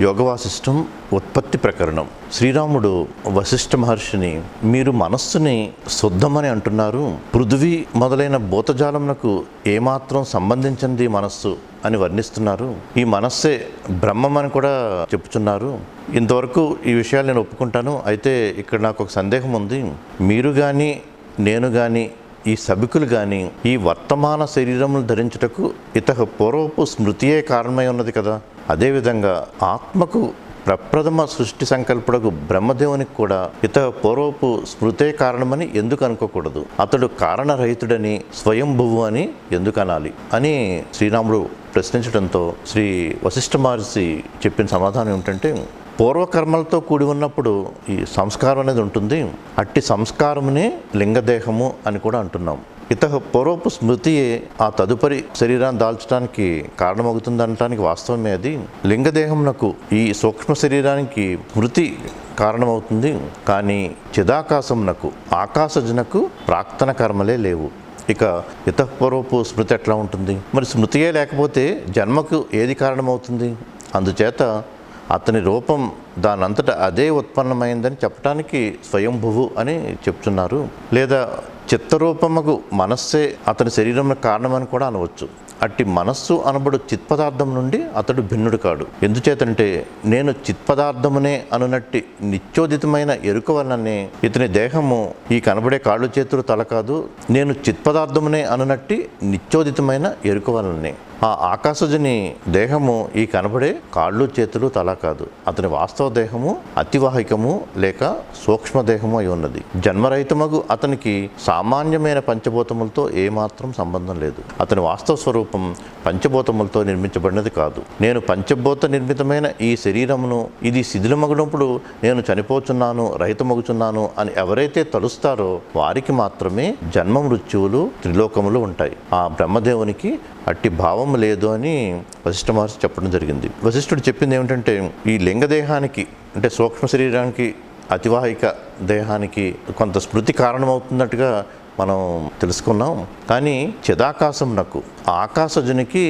యోగవాసిష్టం ఉత్పత్తి ప్రకరణం. శ్రీరాముడు వశిష్ఠ మహర్షిని మీరు మనస్సుని శుద్ధమని అంటున్నారు. పృథ్వీ మొదలైన భూతజాలమునకు ఏమాత్రం సంబంధించింది మనస్సు అని వర్ణిస్తున్నారు. ఈ మనస్సే బ్రహ్మమని కూడా చెప్పుచున్నారు. ఇంతవరకు ఈ విషయాలు నేను ఒప్పుకుంటాను. అయితే ఇక్కడ నాకు ఒక సందేహం ఉంది. మీరు కానీ నేను కానీ ఈ సభికులు కానీ ఈ వర్తమాన శరీరములు ధరించుటకు ఇత పూర్వపు స్మృతియే కారణమై ఉన్నది కదా? అదేవిధంగా ఆత్మకు ప్రప్రథమ సృష్టి సంకల్పుడకు బ్రహ్మదేవునికి కూడా ఇత పూర్వపు స్మృతే కారణమని ఎందుకు అనుకోకూడదు? అతడు కారణరహితుడని స్వయంభువు అని ఎందుకు అనాలి? అని శ్రీరాముడు ప్రశ్నించడంతో శ్రీ వశిష్ఠ మహర్షి చెప్పిన సమాధానం ఏమిటంటే పూర్వకర్మలతో కూడి ఉన్నప్పుడు ఈ సంస్కారం అనేది ఉంటుంది. అట్టి సంస్కారమునే లింగదేహము అని కూడా అంటున్నాం. ఇత పూర్వపు స్మృతియే ఆ తదుపరి శరీరాన్ని దాల్చడానికి కారణమవుతుంది అనటానికి వాస్తవమే అది. లింగదేహంనకు ఈ సూక్ష్మ శరీరానికి స్మృతి కారణమవుతుంది. కానీ చిదాకాశంనకు ఆకాశజనకు ప్రాక్తన కర్మలే లేవు. ఇక ఇతపూర్వపు స్మృతి ఎట్లా ఉంటుంది? మరి స్మృతియే లేకపోతే జన్మకు ఏది కారణమవుతుంది? అందుచేత అతని రూపం దానంతట అదే ఉత్పన్నమైందని చెప్పడానికి స్వయంభువు అని చెప్తున్నారు. లేదా చిత్తరూపముకు మనస్సే అతని శరీరం కారణమని కూడా అనవచ్చు. అట్టి మనస్సు అనబడు చిత్పదార్థం నుండి అతడు భిన్నుడు కాడు. ఎందుచేతంటే నేను చిత్పదార్థమునే అనునట్టి నిత్యోదితమైన ఎరుక వలననే ఇతని దేహము ఈ కనబడే కాళ్ళు చేతులు తల కాదు నేను చిత్పదార్థమునే అనునట్టి నిత్యోదితమైన ఎరుక వలననే. ఆ ఆకాశజని దేహము ఈ కనబడే కాళ్ళు చేతులు తల కాదు. అతని వాస్తవ దేహము అతివాహికము లేక సూక్ష్మ దేహము అయి ఉన్నది. జన్మరహితమగు అతనికి సామాన్యమైన పంచభూతములతో ఏమాత్రం సంబంధం లేదు. అతని వాస్తవ స్వరూపం పంచభూతములతో నిర్మించబడినది కాదు. నేను పంచభూత నిర్మితమైన ఈ శరీరమును ఇది శిథిలమగినప్పుడు నేను చనిపోచున్నాను రహితమగుచున్నాను అని ఎవరైతే తలుస్తారో వారికి మాత్రమే జన్మ మృత్యువులు త్రిలోకములు ఉంటాయి. ఆ బ్రహ్మదేవునికి అట్టి భావం లేదు అని వశిష్ఠ మహర్షి చెప్పడం జరిగింది. వశిష్ఠుడు చెప్పింది ఏమిటంటే ఈ లింగదేహానికి అంటే సూక్ష్మ శరీరానికి అతివాహిక దేహానికి కొంత స్మృతి కారణమవుతున్నట్టుగా మనం తెలుసుకున్నాం. కానీ చిదాకాశంనకు ఆకాశజునికి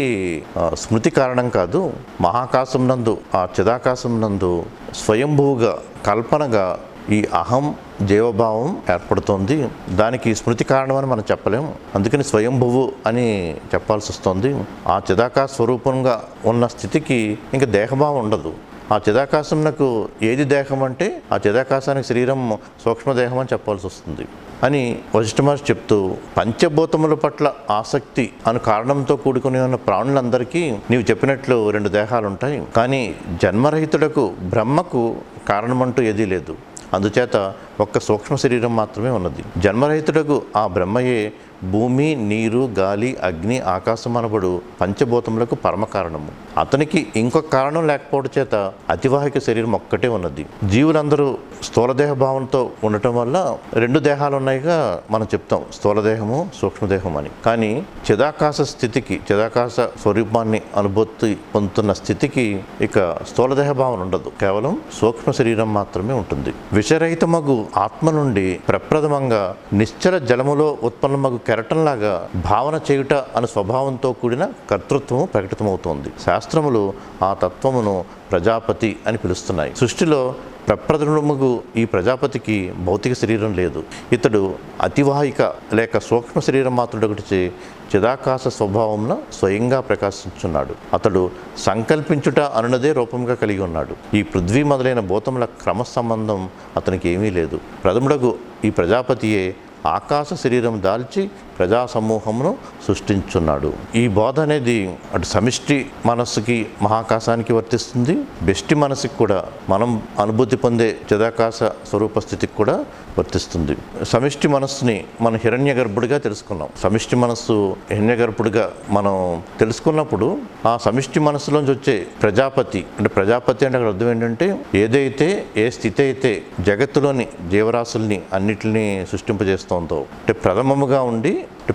స్మృతి కారణం కాదు. మహాకాశం నందు ఆ చిదాకాశం నందు స్వయంభూగా కల్పనగా ఈ అహం జీవభావం ఏర్పడుతోంది. దానికి స్మృతి కారణమని మనం చెప్పలేము. అందుకని స్వయంభువు అని చెప్పాల్సి వస్తుంది. ఆ చిదాకాశ స్వరూపంగా ఉన్న స్థితికి ఇంకా దేహభావం ఉండదు. ఆ చిదాకాశంనకు ఏది దేహం అంటే ఆ చిదాకాశానికి శరీరం సూక్ష్మదేహం అని చెప్పాల్సి వస్తుంది అని వశిష్ఠ మహర్షి చెప్తూ పంచభూతముల పట్ల ఆసక్తి అను కారణంతో కూడుకుని ఉన్న ప్రాణులందరికీ నీవు చెప్పినట్లు రెండు దేహాలు ఉంటాయి కానీ జన్మరహితుడకు బ్రహ్మకు కారణమంటూ ఏదీ లేదు. అందుచేత ఒక్క సూక్ష్మ శరీరం మాత్రమే ఉన్నది. జన్మరహితుడకు ఆ బ్రహ్మయే భూమి నీరు గాలి అగ్ని ఆకాశం అనబడు పంచభూతములకు పరమ కారణము. అతనికి ఇంకొక కారణం లేకపోవడం చేత అతివాహిక శరీరం ఒక్కటే ఉన్నది. జీవులందరూ స్థూలదేహ భావంతో ఉండటం వల్ల రెండు దేహాలు ఉన్నాయిగా మనం చెప్తాం. స్థూలదేహము సూక్ష్మదేహం అని. కానీ చిదాకాశ స్థితికి చిదాకాశ స్వరూపాన్ని అనుభూతి పొందుతున్న స్థితికి ఇక స్థూలదేహ భావన ఉండదు. కేవలం సూక్ష్మ శరీరం మాత్రమే ఉంటుంది. విషరహితమగు ఆత్మ నుండి ప్రప్రథమంగా నిశ్చల జలములో ఉత్పన్నమగు కెరటంలాగా భావన చేయుట అను స్వభావంతో కూడిన కర్తృత్వము ప్రకటితమవుతోంది. శాస్త్రములు ఆ తత్వమును ప్రజాపతి అని పిలుస్తున్నాయి. సృష్టిలో ప్రప్రథముగు ఈ ప్రజాపతికి భౌతిక శరీరం లేదు. ఇతడు అతివాహిక లేక సూక్ష్మ శరీరం మాత్రుడొకటిచే చిదాకాశ స్వభావంన స్వయంగా ప్రకాశించున్నాడు. అతడు సంకల్పించుట అనునదే రూపంగా కలిగి ఉన్నాడు. ఈ పృథ్వీ మొదలైన భూతముల క్రమ సంబంధం అతనికి ఏమీ లేదు. ప్రథముడగు ఈ ప్రజాపతియే ఆకాశ శరీరం దాల్చి ప్రజా సమూహమును సృష్టించున్నాడు. ఈ బోధ అనేది అటు సమిష్టి మనస్సుకి మహాకాశానికి వర్తిస్తుంది. బెష్టి మనసుకి కూడా మనం అనుభూతి పొందే చిదాకాశ స్వరూప స్థితికి కూడా వర్తిస్తుంది. సమిష్టి మనస్సుని మనం హిరణ్య గర్భుడిగా తెలుసుకున్నాం. సమిష్టి మనస్సు హిరణ్య గర్భుడిగా మనం తెలుసుకున్నప్పుడు ఆ సమిష్టి మనస్సులోంచి వచ్చే ప్రజాపతి అంటే ప్రజాపతి అంటే అక్కడ అర్థం ఏంటంటే ఏదైతే ఏ స్థితి అయితే జగత్తులోని జీవరాశుల్ని అన్నిటిని సృష్టింపజేస్తుందో అంటే ప్రథమముగా ఉండి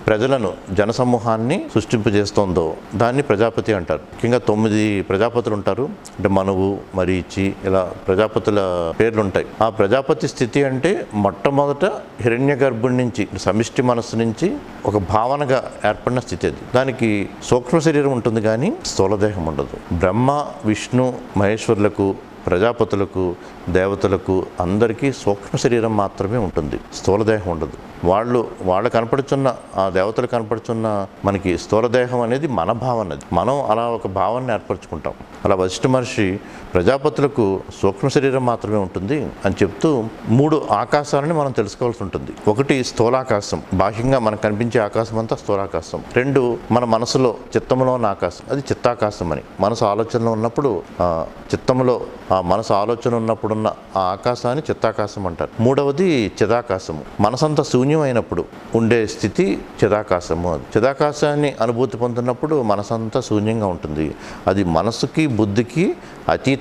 ప్రజలను జనసమూహాన్ని సృష్టింపజేస్తోందో దాన్ని ప్రజాపతి అంటారు. ముఖ్యంగా తొమ్మిది ప్రజాపతులు ఉంటారు. అంటే మనువు మరీచి ఇలా ప్రజాపతుల పేర్లు ఉంటాయి ఆ ప్రజాపతి స్థితి అంటే మొట్టమొదట హిరణ్య గర్భుడి నుంచి సమిష్టి మనస్సు నుంచి ఒక భావనగా ఏర్పడిన స్థితి అది. దానికి సూక్ష్మ శరీరం ఉంటుంది కానీ స్థూలదేహం ఉండదు. బ్రహ్మ విష్ణు మహేశ్వరులకు ప్రజాపతులకు దేవతలకు అందరికీ సూక్ష్మ శరీరం మాత్రమే ఉంటుంది. స్థూలదేహం ఉండదు. వాళ్ళు వాళ్ళు కనపడుచున్న ఆ దేవతలు కనపడుచున్న మనకి స్థూలదేహం అనేది మన భావన మనం అలా ఒక భావాన్ని ఏర్పరచుకుంటాం. అలా వశిష్ఠ మహర్షి ప్రజాపతులకు సూక్ష్మ శరీరం మాత్రమే ఉంటుంది అని చెప్తూ మూడు ఆకాశాలని మనం తెలుసుకోవాల్సి ఉంటుంది. ఒకటి స్థూలాకాశం. బాహ్యంగా మనకు కనిపించే ఆకాశం అంతా స్థూలాకాశం. రెండు మన మనసులో చిత్తంలో ఉన్న ఆకాశం. అది చిత్తాకాశం అని. మనసు ఆలోచనలో ఉన్నప్పుడు చిత్తంలో ఆ మనసు ఆలోచన ఉన్నప్పుడున్న ఆ ఆకాశాన్ని చిత్తాకాశం అంటారు. మూడవది చిదాకాశము. మనసంతా శూన్యం అయినప్పుడు ఉండే స్థితి చిదాకాశము అది. చిదాకాశాన్ని అనుభూతి పొందినప్పుడు మనసంతా శూన్యంగా ఉంటుంది. అది మనసుకి బుద్ధికి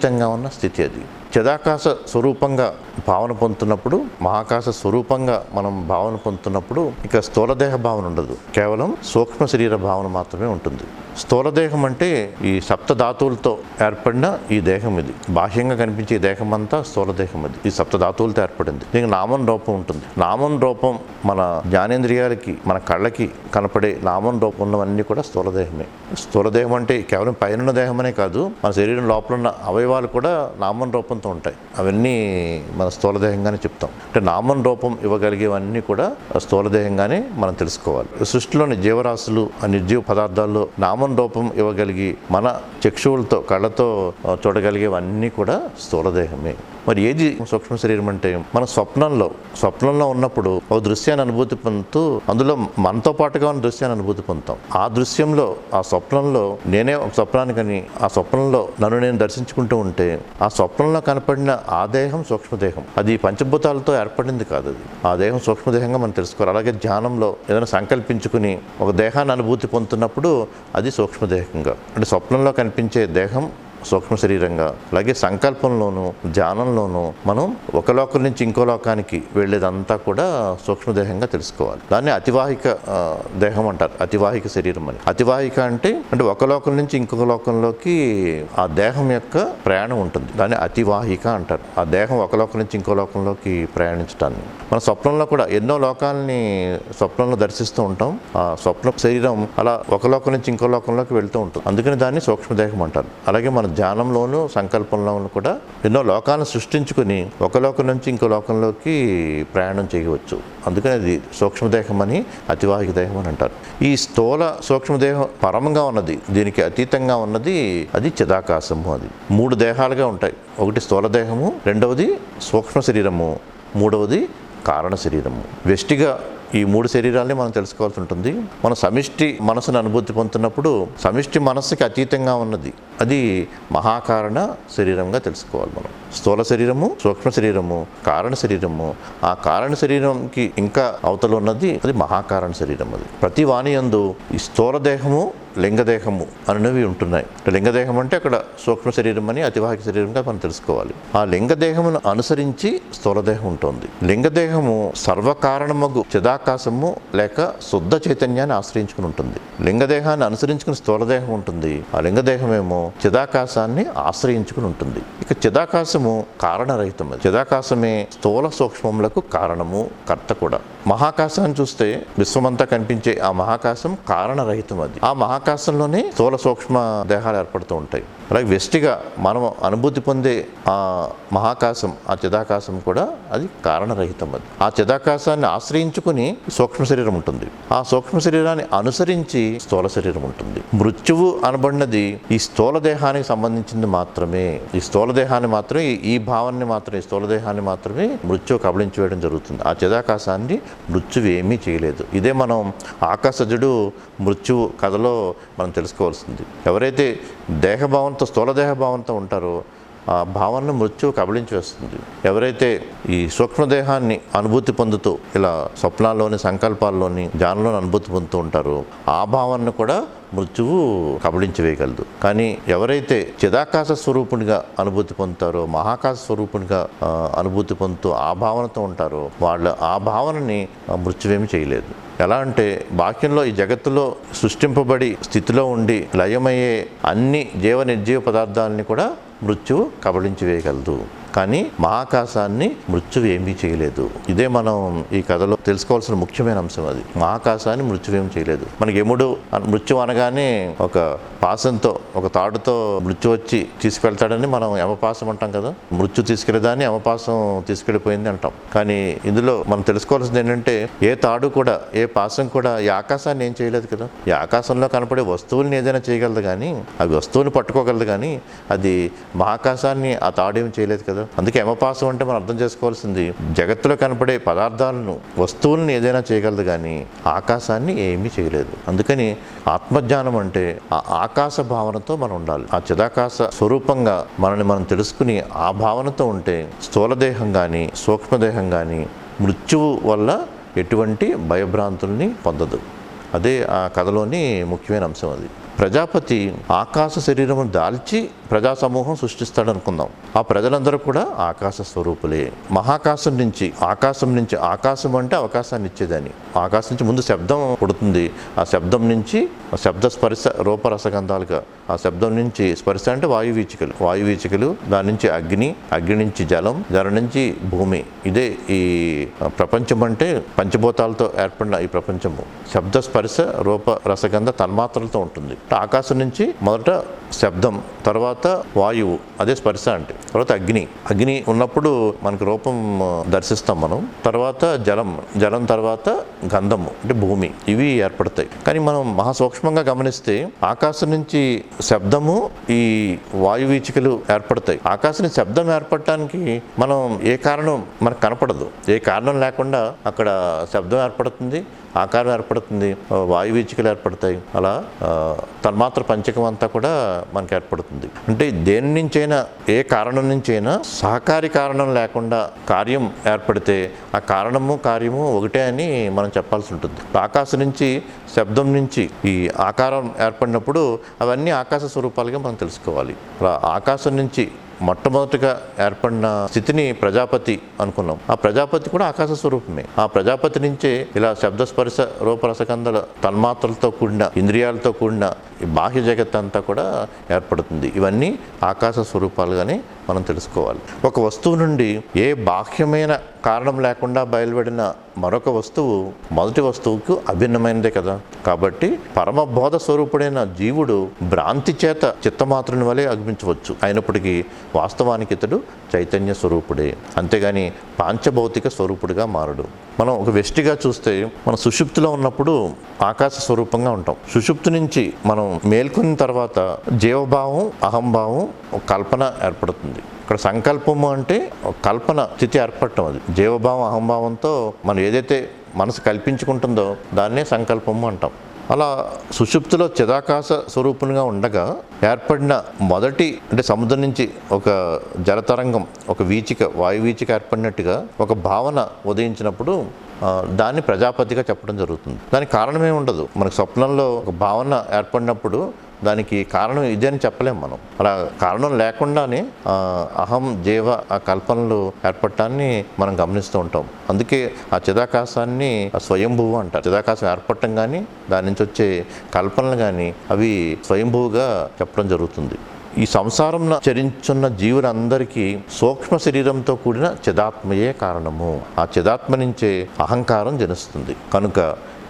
అతీతంగా ఉన్న స్థితి అది. చదాకాశ స్వరూపంగా భావన పొందుతున్నప్పుడు మహాకాశ స్వరూపంగా మనం భావన పొందుతున్నప్పుడు ఇక స్థూలదేహ భావన ఉండదు. కేవలం సూక్ష్మ శరీర భావన మాత్రమే ఉంటుంది. స్థూలదేహం అంటే ఈ సప్త ధాతువులతో ఏర్పడిన ఈ దేహం ఇది. బాహ్యంగా కనిపించే ఈ దేహం అంతా స్థూలదేహం ఇది ఈ సప్తధాతువులతో ఏర్పడింది. దీనికి నామం రూపం ఉంటుంది. నామం రూపం మన జ్ఞానేంద్రియాలకి మన కళ్ళకి కనపడే నామం రూపం ఉన్నవన్నీ కూడా స్థూలదేహమే. స్థూలదేహం అంటే కేవలం పైన దేహమనే కాదు మన శరీరం లోపల ఉన్న అవయవాలు కూడా నామం రూపంతో ఉంటాయి. అవన్నీ మన స్థూలదేహంగానే చెప్తాం. అంటే నామం రూపం ఇవ్వగలిగేవన్నీ కూడా స్థూలదేహంగానే మనం తెలుసుకోవాలి. సృష్టిలోని జీవరాశులు ఆ నిర్జీవ పదార్థాల్లో నామ రూపం ఇవ్వగలిగి మన చక్షువులతో కళ్ళతో చూడగలిగేవన్నీ కూడా స్థూలదేహమే. మరి ఏది సూక్ష్మ శరీరం అంటే? మన స్వప్నంలో స్వప్నంలో ఉన్నప్పుడు ఒక దృశ్యాన్ని అనుభూతి పొందుతూ అందులో మనతో పాటుగా ఉన్న దృశ్యాన్ని అనుభూతి పొందుతాం. ఆ దృశ్యంలో ఆ స్వప్నంలో నేనే ఒక స్వప్నానికని ఆ స్వప్నంలో నన్ను నేను దర్శించుకుంటూ ఉంటే ఆ స్వప్నంలో కనపడిన ఆ దేహం సూక్ష్మదేహం అది పంచభూతాలతో ఏర్పడింది కాదు అది. ఆ దేహం సూక్ష్మదేహంగా మనం తెలుసుకోవాలి. అలాగే ధ్యానంలో ఏదైనా సంకల్పించుకుని ఒక దేహాన్ని అనుభూతి పొందుతున్నప్పుడు అది సూక్ష్మదేహంగా అంటే స్వప్నంలో కనిపించే దేహం సూక్ష్మ శరీరంగా అలాగే సంకల్పంలోనూ ధ్యానంలోనూ మనం ఒక లోకం నుంచి ఇంకో లోకానికి వెళ్ళేదంతా కూడా సూక్ష్మదేహంగా తెలుసుకోవాలి. దాన్ని అతివాహిక దేహం అంటారు. అతివాహిక శరీరం అని. అతివాహిక అంటే అంటే ఒక లోకం నుంచి ఇంకొక లోకంలోకి ఆ దేహం యొక్క ప్రయాణం ఉంటుంది. దాన్ని అతివాహిక అంటారు. ఆ దేహం ఒక లోకం నుంచి ఇంకో లోకంలోకి ప్రయాణించడాన్ని మన స్వప్నంలో కూడా ఎన్నో లోకాలని స్వప్నంలో దర్శిస్తూ ఉంటాం. ఆ స్వప్న శరీరం అలా ఒక లోకం నుంచి ఇంకో లోకంలోకి వెళ్తూ ఉంటుంది. అందుకని దాన్ని సూక్ష్మదేహం అంటారు. అలాగే మన ధ్యానంలోనూ సంకల్పంలోనూ కూడా ఎన్నో లోకాలను సృష్టించుకుని ఒక లోకం నుంచి ఇంకో లోకంలోకి ప్రయాణం చేయవచ్చు. అందుకని అది సూక్ష్మదేహం అని అతివాహిక దేహం అని అంటారు. ఈ స్థూల సూక్ష్మదేహం పరమంగా ఉన్నది దీనికి అతీతంగా ఉన్నది అది చిదాకాశము అది. మూడు దేహాలుగా ఉంటాయి. ఒకటి స్థూల దేహము రెండవది సూక్ష్మ శరీరము మూడవది కారణ శరీరము. వెష్టిగా ఈ మూడు శరీరాల్ని మనం తెలుసుకోవాల్సి ఉంటుంది. మన సమిష్టి మనసును అనుభూతి పొందుతున్నప్పుడు సమిష్టి మనస్సుకి అతీతంగా ఉన్నది. అది మహాకారణ శరీరంగా తెలుసుకోవాలి మనం. స్థూల శరీరము సూక్ష్మ శరీరము కారణ శరీరము. ఆ కారణ శరీరంకి ఇంకా అవతల ఉన్నది అది మహాకారణ శరీరం అది. ప్రతి వాణి యందు ఈ స్థూల దేహము లింగదేహము అనేవి ఉంటున్నాయి. లింగదేహం అంటే అక్కడ సూక్ష్మ శరీరం అని అతివాహిక శరీరంగా మనం తెలుసుకోవాలి. ఆ లింగదేహమును అనుసరించి స్థూలదేహం ఉంటుంది. లింగదేహము సర్వకారణమగు చిదాకాశము లేక శుద్ధ చైతన్యాన్ని ఆశ్రయించుకుని ఉంటుంది. లింగదేహాన్ని అనుసరించుకుని స్థూలదేహం ఉంటుంది. ఆ లింగదేహమేమో చిదాకాశాన్ని ఆశ్రయించుకుని ఉంటుంది. ఇక చిదాకాశము కారణరహితం చిదాకాశమే స్థూల సూక్ష్మములకు కారణము కర్త కూడా. మహాకాశాన్ని చూస్తే విశ్వమంతా కనిపించే ఆ మహాకాశం కారణరహితం అది ఆ మహా ఆకాశంలోనే స్థూల సూక్ష్మ దేహాలు ఏర్పడుతూ ఉంటాయి. అలాగే వెస్టిగా మనం అనుభూతి పొందే ఆ మహాకాశం ఆ చిదాకాశం కూడా అది కారణరహితం అది ఆ చిదాకాశాన్ని ఆశ్రయించుకుని సూక్ష్మ శరీరం ఉంటుంది. ఆ సూక్ష్మ శరీరాన్ని అనుసరించి స్థూల శరీరం ఉంటుంది. మృత్యువు అనబడినది ఈ స్థూల దేహానికి సంబంధించింది మాత్రమే. ఈ స్థూల దేహాన్ని మాత్రమే ఈ- భావాన్ని మాత్రమే ఈ స్థూల దేహాన్ని మాత్రమే మృత్యువు కబళించి వేయడం జరుగుతుంది. ఆ చిదాకాశాన్ని మృత్యువు ఏమీ చేయలేదు. ఇదే మనం ఆకాశజుడు మృత్యువు కథలో మనం తెలుసుకోవాల్సింది. ఎవరైతే దేహభావంతో స్థూల దేహభావంతో ఉంటారో ఆ భావనను మృత్యువు కబళించి వేస్తుంది. ఎవరైతే ఈ సూక్ష్మదేహాన్ని అనుభూతి పొందుతూ ఇలా స్వప్నాల్లోని సంకల్పాల్లోని ధ్యానంలోని అనుభూతి పొందుతూ ఉంటారో ఆ భావనను కూడా మృత్యువు కబళించి వేయగలదు. కానీ ఎవరైతే చిదాకాశ స్వరూపునిగా అనుభూతి పొందుతారో మహాకాశ స్వరూపునిగా అనుభూతి పొందుతూ ఆ భావనతో ఉంటారో వాళ్ళు ఆ భావనని మృత్యువేమి చేయలేదు. ఎలా అంటే బాక్యంలో ఈ జగత్తులో సృష్టింపబడి స్థితిలో ఉండి లయమయ్యే అన్ని జీవ నిర్జీవ పదార్థాలని కూడా మృత్యువు కబళించి వేయగలదు కానీ మహాకాశాన్ని మృత్యువు ఏమీ చేయలేదు. ఇదే మనం ఈ కథలో తెలుసుకోవాల్సిన ముఖ్యమైన అంశం అది. మహాకాశాన్ని మృత్యువేం చేయలేదు. మనకి ఎముడు మృత్యు అనగానే ఒక పాసంతో ఒక తాడుతో మృత్యు వచ్చి తీసుకెళ్తాడని మనం యమపాసం అంటాం కదా. మృత్యు తీసుకెళ్ళేదాన్ని యమపాసం తీసుకెళ్ళిపోయింది అంటాం. కానీ ఇందులో మనం తెలుసుకోవాల్సింది ఏంటంటే ఏ తాడు కూడా ఏ పాసం కూడా ఈ ఆకాశాన్ని ఏం చేయలేదు కదా. ఈ ఆకాశంలో కనపడే వస్తువుల్ని ఏదైనా చేయగలదు కానీ అవి వస్తువుని పట్టుకోగలదు కానీ అది మహాకాశాన్ని ఆ తాడు ఏమి చేయలేదు కదా. అందుకే యమపాసం అంటే మనం అర్థం చేసుకోవాల్సింది జగత్తులో కనపడే పదార్థాలను వస్తువుల్ని ఏదైనా చేయగలదు కానీ ఆకాశాన్ని ఏమీ చేయలేదు. అందుకని ఆత్మజ్ఞానం అంటే ఆ ఆకాశ భావన భావనతో మనం ఉండాలి. ఆ చిదాకాశ స్వరూపంగా మనల్ని మనం తెలుసుకుని ఆ భావనతో ఉంటే స్థూలదేహం కానీ సూక్ష్మదేహం కానీ మృత్యువు వల్ల ఎటువంటి భయభ్రాంతుల్ని పొందదు. అదే ఆ కథలోని ముఖ్యమైన అంశం అది. ప్రజాపతి ఆకాశ శరీరము దాల్చి ప్రజా సమూహం సృష్టిస్తాడు అనుకుందాం ఆ ప్రజలందరూ కూడా ఆకాశ స్వరూపులే. మహాకాశం నుంచి ఆకాశం నుంచి ఆకాశం అంటే అవకాశాన్ని ఇచ్చేదని ఆకాశం నుంచి ముందు శబ్దం పుడుతుంది. ఆ శబ్దం నుంచి శబ్ద స్పర్శ రూపరసగంధాలుగా. ఆ శబ్దం నుంచి స్పర్శ అంటే వాయువీచికలు వాయువీచికలు దాని నుంచి అగ్ని అగ్ని నుంచి జలం జలం నుంచి భూమి. ఇదే ఈ ప్రపంచం అంటే పంచభూతాలతో ఏర్పడిన ఈ ప్రపంచము. శబ్ద స్పర్శ రూప రసగంధ తన్మాత్రలతో ఉంటుంది. ఆకాశం నుంచి మొదట శబ్దం తర్వాత వాయువు అదే స్పర్శ అంటే. తర్వాత అగ్ని. అగ్ని ఉన్నప్పుడు మనకు రూపం దర్శిస్తాం మనం. తర్వాత జలం. జలం తర్వాత గంధము అంటే భూమి. ఇవి ఏర్పడతాయి. కానీ మనం మహాసూక్ష్మంగా గమనిస్తే ఆకాశం నుంచి శబ్దము ఈ వాయువీచికలు ఏర్పడతాయి. ఆకాశం నుంచి శబ్దం ఏర్పడటానికి మనం ఏ కారణం మనకు కనపడదు. ఏ కారణం లేకుండా అక్కడ శబ్దం ఏర్పడుతుంది. ఆకారం ఏర్పడుతుంది వాయువీచికలు వాయు వీచికలు ఏర్పడతాయి. అలా తన్మాత్ర పంచకం అంతా కూడా మనకు ఏర్పడుతుంది. అంటే దేని నుంచైనా ఏ కారణం నుంచైనా సహకారి కారణం లేకుండా కార్యం ఏర్పడితే ఆ కారణము కార్యము ఒకటే అని మనం చెప్పాల్సి ఉంటుంది. ఆకాశం నుంచి శబ్దం నుంచి ఈ ఆకారం ఏర్పడినప్పుడు అవన్నీ ఆకాశ స్వరూపాలుగా మనం తెలుసుకోవాలి. అలా ఆకాశం నుంచి మొట్టమొదటిగా ఏర్పడిన స్థితిని ప్రజాపతి అనుకున్నాం. ఆ ప్రజాపతి కూడా ఆకాశ స్వరూపమే. ఆ ప్రజాపతి నుంచే ఇలా శబ్దస్పర్శ రూపరసకందల తన్మాత్రలతో కూడిన ఇంద్రియాలతో కూడిన బాహ్య జగత్ అంతా కూడా ఏర్పడుతుంది. ఇవన్నీ ఆకాశ స్వరూపాలుగానే మనం తెలుసుకోవాలి. ఒక వస్తువు నుండి ఏ బాహ్యమైన కారణం లేకుండా బయలువడిన మరొక వస్తువు మొదటి వస్తువుకు అభిన్నమైనదే కదా. కాబట్టి పరమబోధ స్వరూపుడైన జీవుడు భ్రాంతి చేత చిత్తమాత్రుని వలె అగ్మించవచ్చు అయినప్పటికీ వాస్తవానికి ఇతడు చైతన్య స్వరూపుడే. అంతేగాని పాంచభౌతిక స్వరూపుడిగా మారడు. మనం ఒక వెష్టిగా చూస్తే మనం సుషుప్తిలో ఉన్నప్పుడు ఆకాశ స్వరూపంగా ఉంటాం. సుషుప్తి నుంచి మనం మేల్కొన్న తర్వాత జీవభావం అహంభావం ఒక కల్పన ఏర్పడుతుంది. ఇక్కడ సంకల్పము అంటే కల్పన స్థితి ఏర్పడటం అది. జీవభావం అహంభావంతో మనం ఏదైతే మనసు కల్పించుకుంటుందో దాన్నే సంకల్పము అంటాం. అలా సుషుప్తిలో చిదాకాశ స్వరూపంగా ఉండగా ఏర్పడిన మొదటి అంటే సముద్రం నుంచి ఒక జలతరంగం ఒక వీచిక వాయువీచిక ఏర్పడినట్టుగా ఒక భావన ఉదయించినప్పుడు దాన్ని ప్రజాపతిగా చెప్పడం జరుగుతుంది. దానికి కారణమే ఉండదు. మనకు స్వప్నంలో ఒక భావన ఏర్పడినప్పుడు దానికి కారణం ఇదే అని చెప్పలేం మనం. అలా కారణం లేకుండానే అహం జీవ ఆ కల్పనలు ఏర్పడటాన్ని మనం గమనిస్తూ ఉంటాం. అందుకే ఆ చిదాకాశాన్ని ఆ స్వయంభువు అంటారు. చిదాకాశం ఏర్పడటం కానీ దాని నుంచి వచ్చే కల్పనలు కానీ అవి స్వయంభువుగా చెప్పడం జరుగుతుంది. ఈ సంసారం చరించున్న జీవులందరికీ సూక్ష్మ శరీరంతో కూడిన చిదాత్మయే కారణము. ఆ చిదాత్మ నుంచే అహంకారం జనిస్తుంది. కనుక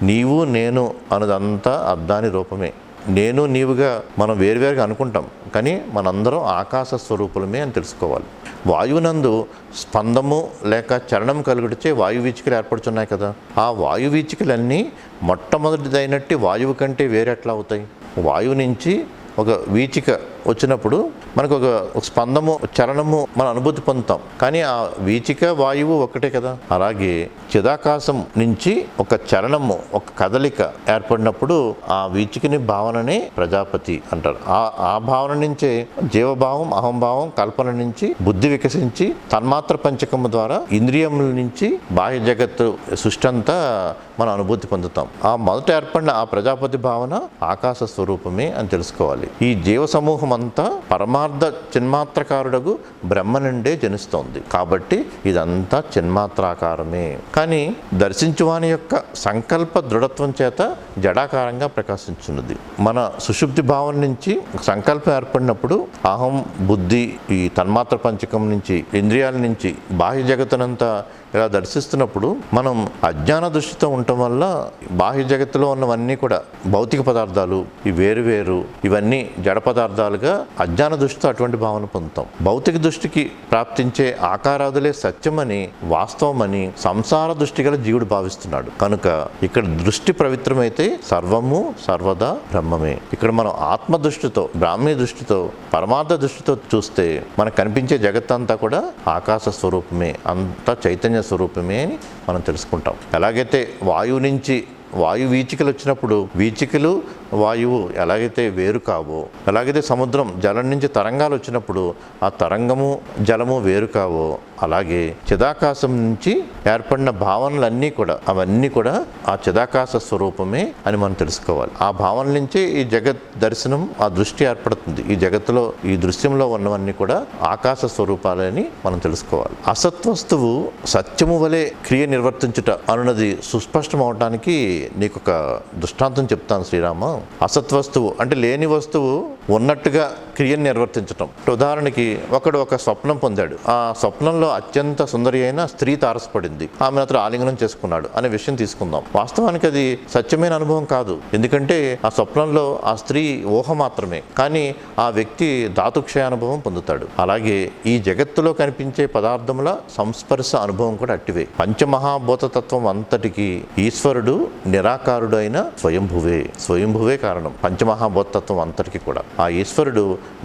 నీవు నేను అన్నదంతా అద్దాని రూపమే. నేను నీవుగా మనం వేరువేరుగా అనుకుంటాం కానీ మనందరం ఆకాశ స్వరూపులమే అని తెలుసుకోవాలి. వాయువునందు స్పందము లేక చరణం కలుగుడిచే వాయు వీచికలు ఏర్పడుతున్నాయి కదా. ఆ వాయు వీచికలన్నీ మొట్టమొదటిదైనట్టు వాయువు కంటే వేరెట్లా అవుతాయి? వాయువు నుంచి ఒక వీచిక వచ్చినప్పుడు మనకు ఒక స్పందము చలనము మన అనుభూతి పొందుతాం. కానీ ఆ వీచిక వాయువు ఒకటే కదా? అలాగే చిదాకాశం నుంచి ఒక చలనము ఒక కదలిక ఏర్పడినప్పుడు ఆ వీచికని భావననే ప్రజాపతి అంటారు. ఆ ఆ భావన నుంచే జీవభావం అహంభావం కల్పన నుంచి బుద్ధి వికసించి తన్మాత్ర పంచకము ద్వారా ఇంద్రియముల నుంచి బాహ్య జగత్తు సృష్టి అంతా మనం అనుభూతి పొందుతాం. ఆ మొదట ఏర్పడిన ఆ ప్రజాపతి భావన ఆకాశ స్వరూపమే అని తెలుసుకోవాలి. ఈ జీవ సమూహం అంతా పరమార్థ చిన్మాత్రకారుడగు బ్రహ్మ నుండే జనిస్తోంది. కాబట్టి ఇదంతా చిన్మాత్రాకారమే. కానీ దర్శించువాని యొక్క సంకల్ప దృఢత్వం చేత జడాకారంగా ప్రకాశించున్నది. మన సుషుప్తి భావం నుంచి సంకల్పం ఏర్పడినప్పుడు అహం బుద్ధి ఈ తన్మాత్ర పంచకం నుంచి ఇంద్రియాల నుంచి బాహ్య జగత్తునంతా ఇలా దర్శిస్తున్నప్పుడు మనం అజ్ఞాన దృష్టితో ఉండటం వల్ల బాహ్య జగత్తులో ఉన్నవన్నీ కూడా భౌతిక పదార్థాలు ఈ వేరు వేరు ఇవన్నీ జడ పదార్థాలుగా అజ్ఞాన దృష్టితో అటువంటి భావన పొందుతాం. భౌతిక దృష్టికి ప్రాప్తించే ఆకారాదులే సత్యమని వాస్తవమని సంసార దృష్టి గల జీవుడు భావిస్తున్నాడు. కనుక ఇక్కడ దృష్టి పవిత్రమైతే సర్వము సర్వదా బ్రహ్మమే. ఇక్కడ మనం ఆత్మ దృష్టితో బ్రాహ్మీ దృష్టితో పరమార్థ దృష్టితో చూస్తే మనకు కనిపించే జగత్తంతా కూడా ఆకాశ స్వరూపమే. అంతా చైతన్య స్వరూపమే అని మనం తెలుసుకుంటాం. ఎలాగైతే వాయువు నుంచి వాయు వీచికలు వచ్చినప్పుడు వీచికలు వాయువు ఎలాగైతే వేరు కావో ఎలాగైతే సముద్రం జలం నుంచి తరంగాలు వచ్చినప్పుడు ఆ తరంగము జలము వేరు కావో అలాగే చిదాకాశం నుంచి ఏర్పడిన భావనలన్నీ కూడా అవన్నీ కూడా ఆ చిదాకాశ స్వరూపమే అని మనం తెలుసుకోవాలి. ఆ భావన నుంచే ఈ జగత్ దర్శనం ఆ దృష్టి ఏర్పడుతుంది. ఈ జగత్తులో ఈ దృశ్యంలో ఉన్నవన్నీ కూడా ఆకాశ స్వరూపాలని మనం తెలుసుకోవాలి. అసత్వస్తువు సత్యము వలె క్రియ నిర్వర్తించుట అనున్నది సుస్పష్టం అవడానికి నీకు ఒక దృష్టాంతం చెప్తాను శ్రీరామ. అసత్వస్తువు అంటే లేని వస్తువు ఉన్నట్టుగా క్రియను నిర్వర్తించటం. ఉదాహరణకి ఒకడు ఒక స్వప్నం పొందాడు. ఆ స్వప్నంలో అత్యంత సుందరి అయిన స్త్రీ తారసపడింది. ఆమె అతను ఆలింగనం చేసుకున్నాడు అనే విషయం తీసుకుందాం. వాస్తవానికి అది సత్యమైన అనుభవం కాదు. ఎందుకంటే ఆ స్వప్నంలో ఆ స్త్రీ ఊహ మాత్రమే. కానీ ఆ వ్యక్తి ధాతుక్షయ అనుభవం పొందుతాడు. అలాగే ఈ జగత్తులో కనిపించే పదార్థముల సంస్పర్శ అనుభవం కూడా అట్టివే. పంచమహాభూత తత్వం అంతటికి ఈశ్వరుడు నిరాకారుడు అయిన స్వయంభువే. స్వయంభువే కారణం. పంచమహాభూత తత్వం అంతటికి కూడా. ఆ ఈశ్వరుడు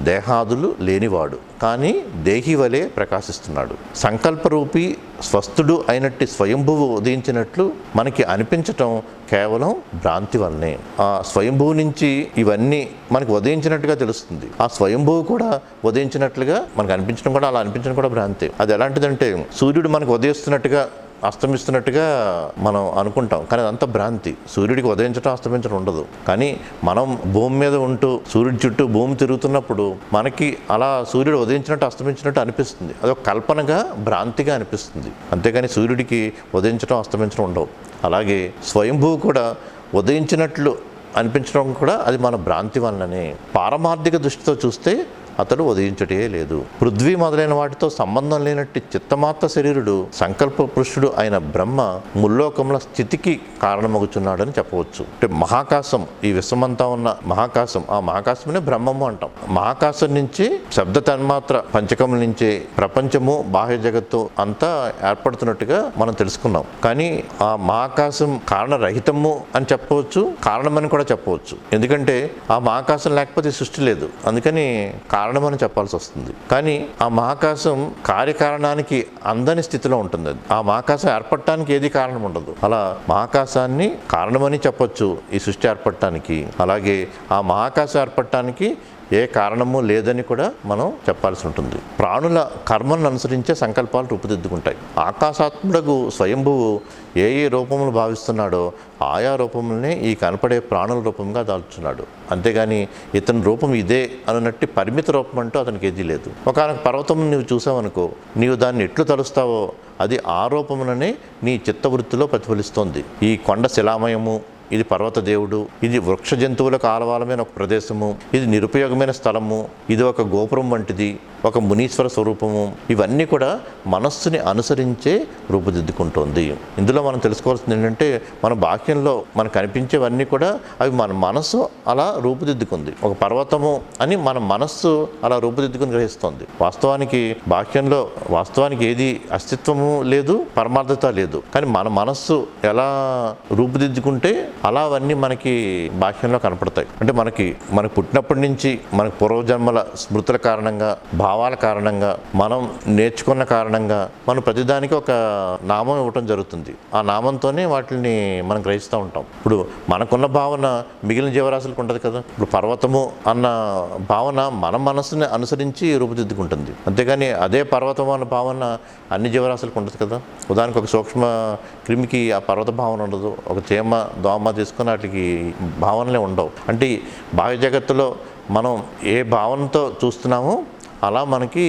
దేహాదులు లేనివాడు కానీ దేహి వలె ప్రకాశిస్తున్నాడు. సంకల్పరూపి స్వస్థుడు అయినట్టు స్వయంభువు ఉదయించినట్లు మనకి అనిపించటం కేవలం భ్రాంతి వల్లనే. ఆ స్వయంభువు నుంచి ఇవన్నీ మనకు ఉదయించినట్టుగా తెలుస్తుంది. ఆ స్వయంభువు కూడా ఉదయించినట్లుగా మనకు అనిపించడం కూడా అలా అనిపించడం కూడా భ్రాంతి. అది ఎలాంటిదంటే సూర్యుడు మనకు ఉదయిస్తున్నట్టుగా అస్తమిస్తున్నట్టుగా మనం అనుకుంటాం. కానీ అదంతా భ్రాంతి. సూర్యుడికి ఉదయించడం అస్తమించడం ఉండదు. కానీ మనం భూమి మీద ఉంటూ సూర్యుడి చుట్టూ భూమి తిరుగుతున్నప్పుడు మనకి అలా సూర్యుడు ఉదయించినట్టు అస్తమించినట్టు అనిపిస్తుంది. అదొక కల్పనగా భ్రాంతిగా అనిపిస్తుంది. అంతేగాని సూర్యుడికి ఉదయించడం అస్తమించడం ఉండవు. అలాగే స్వయంభూ కూడా ఉదయించినట్లు అనిపించడం కూడా అది మన భ్రాంతి వల్లనే పారమార్థిక దృష్టితో చూస్తే అతడు ఉదయించటే లేదు. పృథ్వీ మొదలైన వాటితో సంబంధం లేనట్టు చిత్తమాత్ర శరీరుడు సంకల్ప పురుషుడు అయిన బ్రహ్మ ముల్లోకముల స్థితికి కారణమగుచున్నాడని చెప్పవచ్చు. అంటే మహాకాశం ఈ విశ్వమంతా ఉన్న మహాకాశం ఆ మహాకాశమునే బ్రహ్మము అంటాం. మహాకాశం నుంచి శబ్ద తన్మాత్ర పంచకముల నుంచి ప్రపంచము బాహ్య జగత్తు అంతా ఏర్పడుతున్నట్టుగా మనం తెలుసుకున్నాం. కానీ ఆ మహాకాశం కారణరహితము అని చెప్పవచ్చు కారణమని కూడా చెప్పవచ్చు. ఎందుకంటే ఆ మహాకాశం లేకపోతే సృష్టి లేదు. అందుకని కారణమని చెప్పాల్సి వస్తుంది. కానీ ఆ మహాకాశం కార్యకారణానికి అందని స్థితిలో ఉంటుంది. అది ఆ మహాకాశం ఏర్పడటానికి ఏది కారణం ఉండదు. అలా మహాకాశాన్ని కారణమని చెప్పొచ్చు ఈ సృష్టి ఏర్పడటానికి. అలాగే ఆ మహాకాశం ఏర్పడటానికి ఏ కారణము లేదని కూడా మనం చెప్పాల్సి ఉంటుంది. ప్రాణుల కర్మను అనుసరించే సంకల్పాలు రూపుదిద్దుకుంటాయి. ఆకాశాత్ముడకు స్వయంభువు ఏ ఏ రూపములు భావిస్తున్నాడో ఆయా రూపములనే ఈ కనపడే ప్రాణుల రూపంగా దాల్చున్నాడు అంతేగాని ఇతని రూపం ఇదే అన్నట్టు పరిమిత రూపం అంటూ అతనికి ఏదీ లేదు. ఒకనొక పర్వతం నువ్వు చూసావనుకో నీవు దాన్ని ఎట్లు తలుస్తావో అది ఆ రూపముననే నీ చిత్తవృత్తిలో ప్రతిఫలిస్తోంది. ఈ కొండ శిలామయము ఇది పర్వత దేవుడు ఇది వృక్ష జంతువులకు ఆలవాలమైన ఒక ప్రదేశము ఇది నిరుపయోగమైన స్థలము ఇది ఒక గోపురం వంటిది ఒక మునీశ్వర స్వరూపము. ఇవన్నీ కూడా మనస్సుని అనుసరించే రూపుదిద్దుకుంటుంది. ఇందులో మనం తెలుసుకోవాల్సింది ఏంటంటే మన బాక్యంలో మనకు కనిపించేవన్నీ కూడా అవి మన మనస్సు అలా రూపుదిద్దుకుంది. ఒక పర్వతము అని మన మనస్సు అలా రూపుదిద్దుకుని గ్రహిస్తుంది. వాస్తవానికి బాక్యంలో వాస్తవానికి ఏది అస్తిత్వము లేదు పరమార్థత లేదు. కానీ మన మనస్సు ఎలా రూపుదిద్దుకుంటే అలా అవన్నీ మనకి భాష్యంలో కనపడతాయి. అంటే మనకి మనకు పుట్టినప్పటి నుంచి మనకు పూర్వజన్మల స్మృతుల కారణంగా భావాల కారణంగా మనం నేర్చుకున్న కారణంగా మనం ప్రతిదానికి ఒక నామం ఇవ్వటం జరుగుతుంది. ఆ నామంతోనే వాటిని మనం గ్రహిస్తూ ఉంటాం. ఇప్పుడు మనకున్న భావన మిగిలిన జీవరాశులకు ఉంటుంది కదా. ఇప్పుడు పర్వతము అన్న భావన మన మనసుని అనుసరించి రూపుదిద్దుకుంటుంది. అంతేగాని అదే పర్వతం అన్న భావన అన్ని జీవరాశులకు ఉంటుంది కదా. ఉదాహరణకు ఒక సూక్ష్మ క్రిమికి ఆ పర్వత భావన ఉండదు. ఒక చీమ దోమ తీసుకుని వాటికి భావనలే ఉండవు. అంటే భావ్య బాహ్య జగత్తులో మనం ఏ భావనతో చూస్తున్నామో అలా మనకి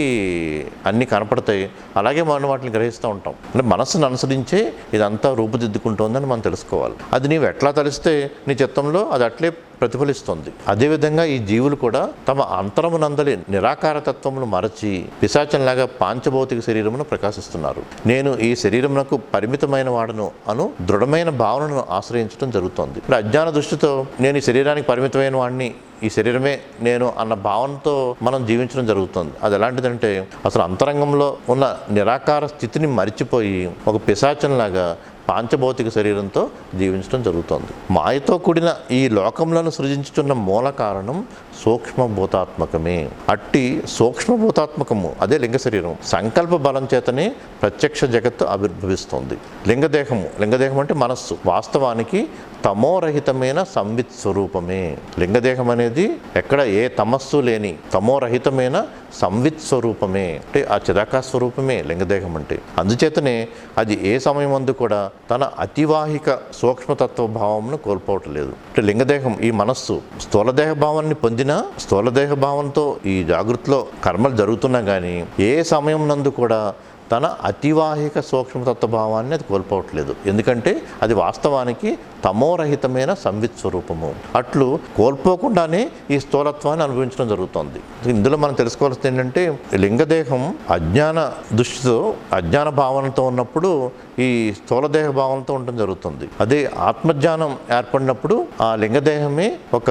అన్నీ కనపడతాయి. అలాగే మనం వాటిని గ్రహిస్తూ ఉంటాం. అంటే మనస్సును అనుసరించే ఇదంతా రూపుదిద్దుకుంటుందని మనం తెలుసుకోవాలి. అది నీవు ఎట్లా తలిస్తే నీ చిత్తంలో అది అట్లే ప్రతిఫలిస్తుంది. అదేవిధంగా ఈ జీవులు కూడా తమ అంతరమునందలి నిరాకారతత్వమును మరచి పిశాచంలాగా పాంచభౌతిక శరీరమును ప్రకాశిస్తున్నారు. నేను ఈ శరీరమునకు పరిమితమైన వాడను అను దృఢమైన భావనను ఆశ్రయించడం జరుగుతోంది. ఇప్పుడు అజ్ఞాన దృష్టితో నేను ఈ శరీరానికి పరిమితమైన వాడిని ఈ శరీరమే నేను అన్న భావనతో మనం జీవించడం జరుగుతుంది. అది ఎలాంటిదంటే అసలు అంతరంగంలో ఉన్న నిరాకార స్థితిని మరిచిపోయి ఒక పిశాచంలాగా పాంచభౌతిక శరీరంతో జీవించడం జరుగుతోంది. మాయతో కూడిన ఈ లోకములను సృజించుతున్న మూల కారణం సూక్ష్మభూతాత్మకమే. అట్టి సూక్ష్మభూతాత్మకము అదే లింగ శరీరం సంకల్ప బలం చేతనే ప్రత్యక్ష జగత్తు ఆవిర్భవిస్తోంది. లింగదేహము లింగదేహం అంటే మనస్సు. వాస్తవానికి తమోరహితమైన సంవిత్ స్వరూపమే. లింగదేహం అనేది ఎక్కడ ఏ తమస్సు లేని తమోరహితమైన సంవిత్ స్వరూపమే. అంటే ఆ చిదాకా స్వరూపమే లింగదేహం అంటే. అందుచేతనే అది ఏ సమయం అందు కూడా తన అతివాహిక సూక్ష్మతత్వ భావంను కోల్పోవట్లేదు. అంటే లింగదేహం ఈ మనస్సు స్థూలదేహ భావాన్ని పొందిన స్థూలదేహ భావంతో ఈ జాగృతిలో కర్మలు జరుగుతున్నా కానీ ఏ సమయం నందు కూడా తన అతివాహిక సూక్ష్మతత్వ భావాన్ని అది కోల్పోవట్లేదు. ఎందుకంటే అది వాస్తవానికి తమోరహితమైన సంవిత్ స్వరూపము అట్లు కోల్పోకుండానే ఈ స్థూలత్వాన్ని అనుభవించడం జరుగుతుంది. ఇందులో మనం తెలుసుకోవాల్సింది ఏంటంటే లింగదేహం అజ్ఞాన దృష్టితో అజ్ఞాన భావనతో ఉన్నప్పుడు ఈ స్థూలదేహ భావనతో ఉండడం జరుగుతుంది. అదే ఆత్మజ్ఞానం ఏర్పడినప్పుడు ఆ లింగదేహమే ఒక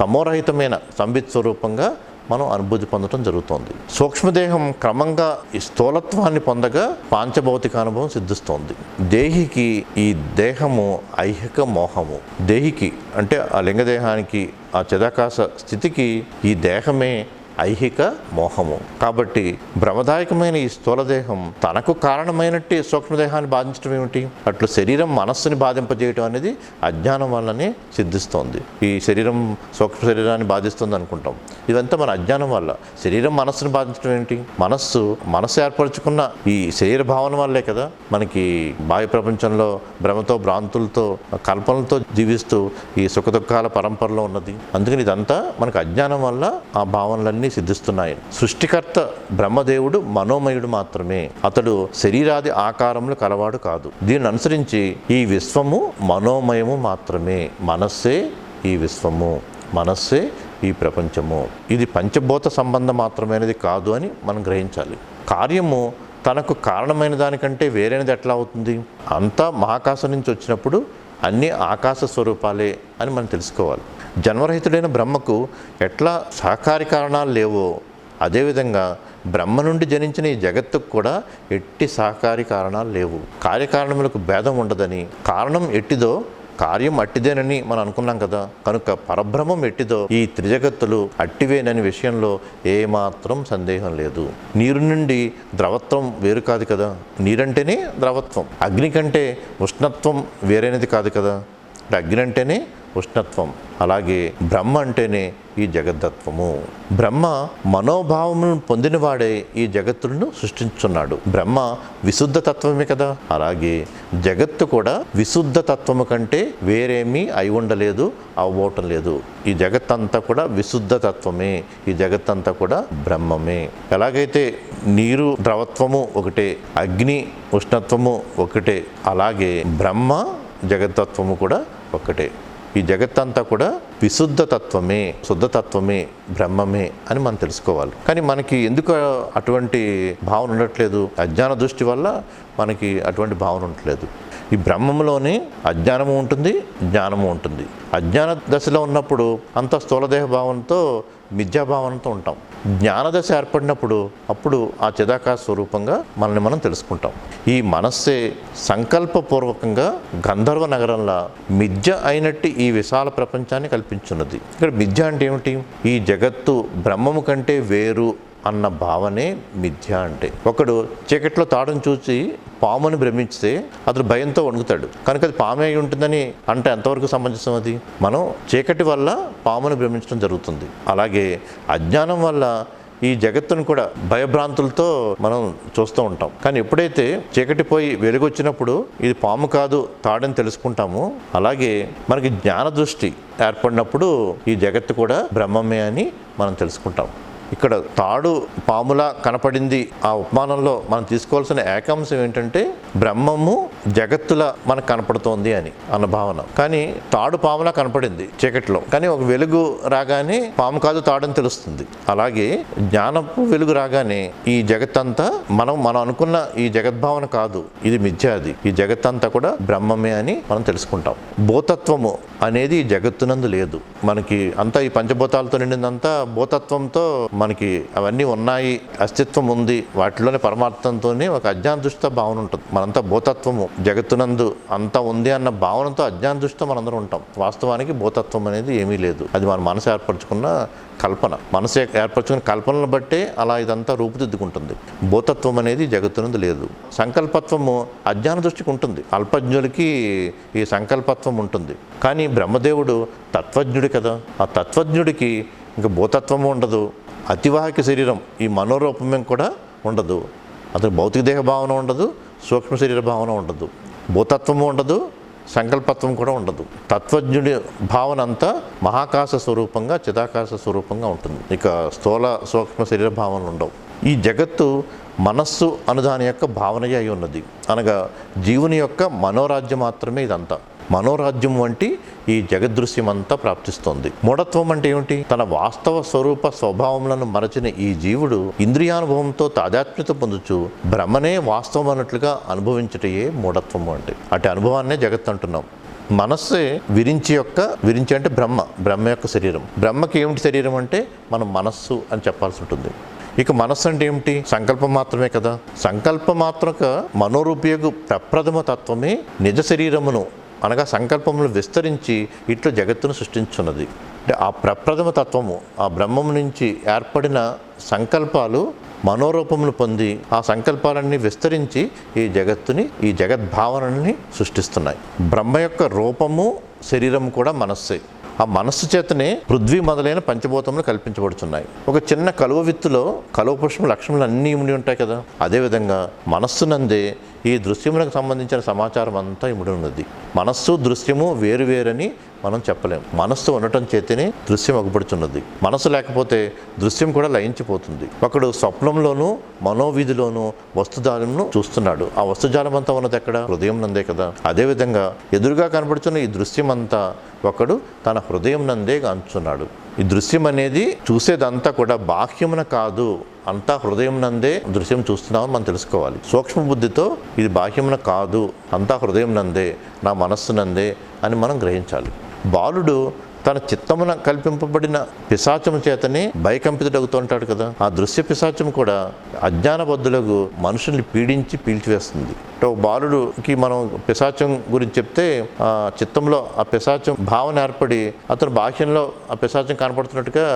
తమోరహితమైన సంవిత్ స్వరూపంగా మనం అనుభూతి పొందడం జరుగుతోంది. సూక్ష్మదేహం క్రమంగా ఈ స్థూలత్వాన్ని పొందగా పాంచభౌతిక అనుభవం సిద్ధిస్తోంది. దేహికి ఈ దేహము ఐహిక మోహము. దేహికి అంటే ఆ లింగదేహానికి ఆ చిదాకాశ స్థితికి ఈ దేహమే ఐహిక మోహము. కాబట్టి భ్రమదాయకమైన ఈ స్థూలదేహం తనకు కారణమైనట్టు సూక్ష్మదేహాన్ని బాధించడం ఏమిటి? అట్లు శరీరం మనస్సుని బాధింపజేయటం అనేది అజ్ఞానం వల్లనే సిద్ధిస్తోంది. ఈ శరీరం సూక్ష్మ శరీరాన్ని బాధిస్తుంది అనుకుంటాం. ఇదంతా మన అజ్ఞానం వల్ల. శరీరం మనస్సుని బాధించడం ఏంటి మనస్సు మనస్సు ఏర్పరచుకున్న ఈ శరీర భావన వల్లే కదా మనకి బాహ్య ప్రపంచంలో భ్రమతో భ్రాంతులతో కల్పనలతో జీవిస్తూ ఈ సుఖదుఖాల పరంపరలో ఉన్నది. అందుకని ఇదంతా మనకు అజ్ఞానం వల్ల ఆ భావనలన్నీ సిద్ధిస్తున్నాయి. సృష్టికర్త బ్రహ్మదేవుడు మనోమయుడు మాత్రమే. అతడు శరీరాది ఆకారములు కలవాడు కాదు. దీన్ని అనుసరించి ఈ విశ్వము మనోమయము మాత్రమే. మనస్సే ఈ విశ్వము. మనస్సే ఈ ప్రపంచము. ఇది పంచభూత సంబంధం మాత్రమైనది కాదు అని మనం గ్రహించాలి. కార్యము తనకు కారణమైన దానికంటే వేరేది ఎట్లా అవుతుంది? అంతా మహాకాశం నుంచి వచ్చినప్పుడు అన్ని ఆకాశ స్వరూపాలే అని మనం తెలుసుకోవాలి. జన్మరహితుడైన బ్రహ్మకు ఎట్లా సహకారి కారణాలు లేవో అదేవిధంగా బ్రహ్మ నుండి జనించిన ఈ జగత్తుకు కూడా ఎట్టి సహకారి కారణాలు లేవు. కార్యకారణములకు భేదం ఉండదని. కారణం ఎట్టిదో కార్యం అట్టిదేనని మనం అనుకున్నాం కదా. కనుక పరబ్రహ్మం ఎట్టిదో ఈ త్రిజగత్తులు అట్టివేనని విషయంలో ఏమాత్రం సందేహం లేదు. నీరు నుండి ద్రవత్వం వేరు కాదు కదా. నీరంటేనే ద్రవత్వం. అగ్ని కంటే ఉష్ణత్వం వేరైనది కాదు కదా. అగ్ని అంటేనే ఉష్ణత్వం అలాగే బ్రహ్మ అంటేనే ఈ జగద్దత్వము. బ్రహ్మ మనోభావమును పొందినవాడే ఈ జగత్తులను సృష్టించున్నాడు బ్రహ్మ విశుద్ధ తత్వమే కదా. అలాగే జగత్తు కూడా విశుద్ధ తత్వము కంటే వేరేమీ అయి ఉండలేదు అవ్వటం లేదు. ఈ జగత్తంతా కూడా విశుద్ధ తత్వమే. ఈ జగత్తంతా కూడా బ్రహ్మమే. ఎలాగైతే నీరు ద్రవత్వము ఒకటే అగ్ని ఉష్ణత్వము ఒకటే అలాగే బ్రహ్మ జగత్తత్వము కూడా ఒక్కటే ఈ జగత్తంతా కూడా విశుద్ధతత్వమే శుద్ధతత్వమే బ్రహ్మమే అని మనం తెలుసుకోవాలి. కానీ మనకి ఎందుకు అటువంటి భావన ఉండట్లేదు? అజ్ఞాన దృష్టి వల్ల మనకి అటువంటి భావన ఉండట్లేదు. ఈ బ్రహ్మంలోనే అజ్ఞానము ఉంటుంది జ్ఞానము ఉంటుంది. అజ్ఞాన దశలో ఉన్నప్పుడు అంత స్థూలదేహ భావంతో మిథ్యాభావనతో ఉంటాం. జ్ఞానదశ ఏర్పడినప్పుడు అప్పుడు ఆ చిదాకాశ స్వరూపంగా మనల్ని మనం తెలుసుకుంటాం. ఈ మనస్సే సంకల్పపూర్వకంగా గంధర్వ నగరంలో మిథ్య అయినట్టు ఈ విశాల ప్రపంచాన్ని కల్పించున్నది. ఇక్కడ మిథ్య అంటే ఏమిటి? ఈ జగత్తు బ్రహ్మము కంటే వేరు అన్న భావనే మిథ్య అంటే. ఒకడు చీకట్లో తాడును చూసి పాముని భ్రమించితే అతడు భయంతో వణుకుతాడు. కనుక అది పామే అయి ఉంటుందని అంటే ఎంతవరకు సమంజసం అది? మనం చీకటి వల్ల పాముని భ్రమించడం జరుగుతుంది. అలాగే అజ్ఞానం వల్ల ఈ జగత్తును కూడా భయభ్రాంతులతో మనం చూస్తూ ఉంటాం. కానీ ఎప్పుడైతే చీకటి పోయి వెలుగొచ్చినప్పుడు ఇది పాము కాదు తాడని తెలుసుకుంటాము. అలాగే మనకి జ్ఞాన దృష్టి ఏర్పడినప్పుడు ఈ జగత్తు కూడా బ్రహ్మమే అని మనం తెలుసుకుంటాం. ఇక్కడ తాడు పాములా కనపడింది ఆ ఉపమానంలో మనం తీసుకోవాల్సిన ఏకాంశం ఏంటంటే బ్రహ్మము జగత్తుల మనకు కనపడుతోంది అని అన్న భావన. కానీ తాడు పాములా కనపడింది చీకట్లో. కానీ ఒక వెలుగు రాగానే పాము కాదు తాడని తెలుస్తుంది. అలాగే జ్ఞానపు వెలుగు రాగానే ఈ జగత్తంతా మనం మనం అనుకున్న ఈ జగద్భావన కాదు. ఇది మిథ్యాది ఈ జగత్తంతా కూడా బ్రహ్మమే అని మనం తెలుసుకుంటాం. భూతత్వము అనేది ఈ జగత్తునందు లేదు. మనకి అంతా ఈ పంచభూతాలతో నిండిందంతా భూతత్వంతో మనకి అవన్నీ ఉన్నాయి. అస్తిత్వం ఉంది. వాటిలోనే పరమార్థంతోనే ఒక అజ్ఞాన దృష్టితో భావన ఉంటుంది. మనంతా భూతత్వము. జగత్తునందు అంతా ఉంది అన్న భావనతో అజ్ఞాన దృష్టితో మనందరం ఉంటాం. వాస్తవానికి భూతత్వం అనేది ఏమీ లేదు. అది మన మనసు ఏర్పరచుకున్న కల్పన. మనసు ఏర్పరచుకున్న కల్పనలు బట్టే అలా ఇదంతా రూపుదిద్దుకుంటుంది. భూతత్వం అనేది జగత్తునందు లేదు. సంకల్పత్వము అజ్ఞాన దృష్టికి ఉంటుంది. అల్పజ్ఞులకి ఈ సంకల్పత్వం ఉంటుంది. కానీ బ్రహ్మదేవుడు తత్వజ్ఞుడు కదా. ఆ తత్వజ్ఞుడికి ఇంకా భూతత్వము ఉండదు. అతివాహక శరీరం ఈ మనోరూపమే కూడా ఉండదు. అతను భౌతిక దేహ భావన ఉండదు. సూక్ష్మ శరీర భావన ఉండదు. భూతత్వము ఉండదు సంకల్పత్వం కూడా ఉండదు. తత్వజ్ఞుడి భావన అంతా మహాకాశ స్వరూపంగా చిదాకాశ స్వరూపంగా ఉంటుంది. ఇక స్థూల సూక్ష్మ శరీర భావనలు ఉండవు. ఈ జగత్తు మనస్సు అనుదాని యొక్క భావనయే అయి ఉన్నది. అనగా జీవుని యొక్క మనోరాజ్యం మాత్రమే ఇదంతా. మనోరాజ్యం వంటి ఈ జగదృశ్యమంతా ప్రాప్తిస్తుంది. మూఢత్వం అంటే ఏమిటి? తన వాస్తవ స్వరూప స్వభావములను మరచిన ఈ జీవుడు ఇంద్రియానుభవంతో తాదాత్మ్యత పొందుచు భ్రమనే వాస్తవం అన్నట్లుగా అనుభవించటయే మూఢత్వము అంటే. అటు అనుభవాన్నే జగత్ అంటున్నాం. మనస్సే విరించి యొక్క విరించి అంటే బ్రహ్మ బ్రహ్మ యొక్క శరీరం. బ్రహ్మకి ఏమిటి శరీరం అంటే? మనం మనస్సు అని చెప్పాల్సి ఉంటుంది. ఇక మనస్సు అంటే ఏమిటి? సంకల్పం మాత్రమే కదా. సంకల్ప మాత్రక మనోరూపయోగ ప్రప్రథమ తత్వమే నిజ శరీరమును అనగా సంకల్పములు విస్తరించి ఇట్లు జగత్తును సృష్టించున్నది. అంటే ఆ ప్రప్రథమ తత్వము ఆ బ్రహ్మము నుంచి ఏర్పడిన సంకల్పాలు మనోరూపములు పొంది ఆ సంకల్పాలన్నీ విస్తరించి ఈ జగత్తుని ఈ జగద్భావనని సృష్టిస్తున్నాయి. బ్రహ్మ యొక్క రూపము శరీరం కూడా మనస్సే. ఆ మనస్సు చేతనే పృథ్వీ మొదలైన పంచభూతములు కల్పించబడుతున్నాయి ఒక చిన్న కలువ విత్తులో కలువ పుష్పం లక్ష్మణులు అన్నీ ఇమిడి ఉంటాయి కదా. అదేవిధంగా మనస్సునందే ఈ దృశ్యములకు సంబంధించిన సమాచారం అంతా ఇమిడి ఉన్నది. మనస్సు దృశ్యము వేరువేరని మనం చెప్పలేం. మనస్సు ఉండటం చేతనే దృశ్యం అగుపడుతున్నది మనస్సు లేకపోతే దృశ్యం కూడా లయించిపోతుంది. ఒకడు స్వప్నంలోనూ మనోవీధిలోనూ వస్తుజాలంను చూస్తున్నాడు. ఆ వస్తుజాలం అంతా ఉన్నది ఎక్కడ? హృదయం నందే కదా. అదేవిధంగా ఎదురుగా కనబడుతున్న ఈ దృశ్యం అంతా ఒకడు తన హృదయం నందే అంచున్నాడు ఈ దృశ్యం అనేది చూసేదంతా కూడా బాహ్యమున కాదు అంతా హృదయం నందే దృశ్యం చూస్తున్నామని మనం తెలుసుకోవాలి. సూక్ష్మ బుద్ధితో ఇది బాహ్యమున కాదు అంతా హృదయం నందే నా మనస్సు నందే అని మనం గ్రహించాలి. బాలుడు తన చిత్తమున కల్పింపబడిన పిశాచము చేతనే భయకంపితుడవుతుంటాడు కదా. ఆ దృశ్య పిశాచం కూడా అజ్ఞానబద్ధులకు మనుషుల్ని పీడించి పీల్చివేస్తుంది. అంటే బాలుడుకి మనం పిశాచం గురించి చెప్తే ఆ చిత్తంలో ఆ పిశాచం భావన ఏర్పడి అతను బాహ్యంలో ఆ పిశాచం కనపడుతున్నట్టుగా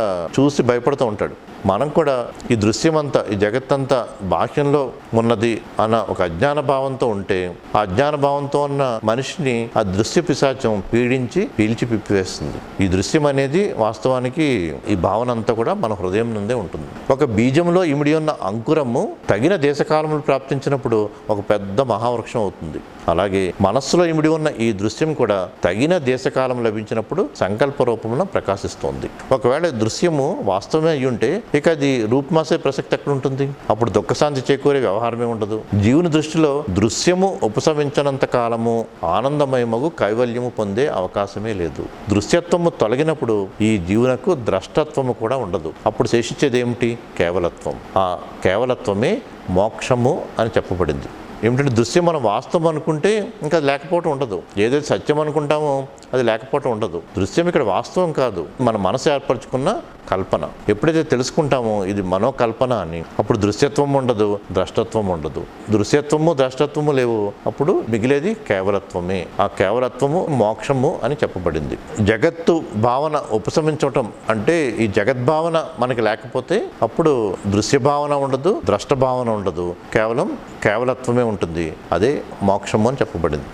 చూసి భయపడుతూ ఉంటాడు. మనం కూడా ఈ దృశ్యమంతా ఈ జగత్తంతా బాహ్యంలో ఉన్నది అన్న ఒక అజ్ఞాన భావంతో ఉంటే ఆ అజ్ఞాన భావంతో ఉన్న మనిషిని ఆ దృశ్య పిశాచం పీడించి పీల్చి పిప్పివేస్తుంది. ఈ దృశ్యం అనేది వాస్తవానికి ఈ భావన అంతా కూడా మన హృదయం నుండే ఉంటుంది. ఒక బీజంలో ఇమిడి ఉన్న అంకురము తగిన దేశకాలములు ప్రాప్తించినప్పుడు ఒక పెద్ద మహావృక్షం అవుతుంది. అలాగే మనస్సులో ఇమిడి ఉన్న ఈ దృశ్యం కూడా తగిన దేశకాలం లభించినప్పుడు సంకల్ప రూపంలో ప్రకాశిస్తోంది. ఒకవేళ దృశ్యము వాస్తవమే అయి ఉంటే ఇక అది రూపమాసే ప్రసక్తి ఎక్కడ ఉంటుంది అప్పుడు దుఃఖశాంతి చేకూరే వ్యవహారమే ఉండదు జీవుని దృష్టిలో దృశ్యము ఉపశమించనంత కాలము ఆనందమయమగు కైవల్యము పొందే అవకాశమే లేదు. దృశ్యత్వము తొలగినప్పుడు ఈ జీవునకు ద్రష్టత్వము కూడా ఉండదు. అప్పుడు శేషించేది ఏమిటి కేవలత్వం. ఆ కేవలత్వమే మోక్షము అని చెప్పబడింది. ఏమిటంటే దృశ్యం మనం వాస్తవం అనుకుంటే ఇంకా లేకపోవటం ఉండదు. ఏదైతే సత్యం అనుకుంటామో అది లేకపోవటం ఉండదు. దృశ్యం ఇక్కడ వాస్తవం కాదు. మన మనసు ఏర్పరచుకున్న కల్పన. ఎప్పుడైతే తెలుసుకుంటామో ఇది మనోకల్పన అని అప్పుడు దృశ్యత్వం ఉండదు ద్రష్టత్వం ఉండదు. దృశ్యత్వము ద్రష్టత్వము లేవు. అప్పుడు మిగిలేది కేవలత్వమే. ఆ కేవలత్వము మోక్షము అని చెప్పబడింది. జగత్తు భావన ఉపశమించటం అంటే ఈ జగద్భావన మనకి లేకపోతే అప్పుడు దృశ్య భావన ఉండదు ద్రష్ట భావన ఉండదు. కేవలం కేవలత్వమే ఉంటుంది. అదే మోక్షము అని చెప్పబడింది.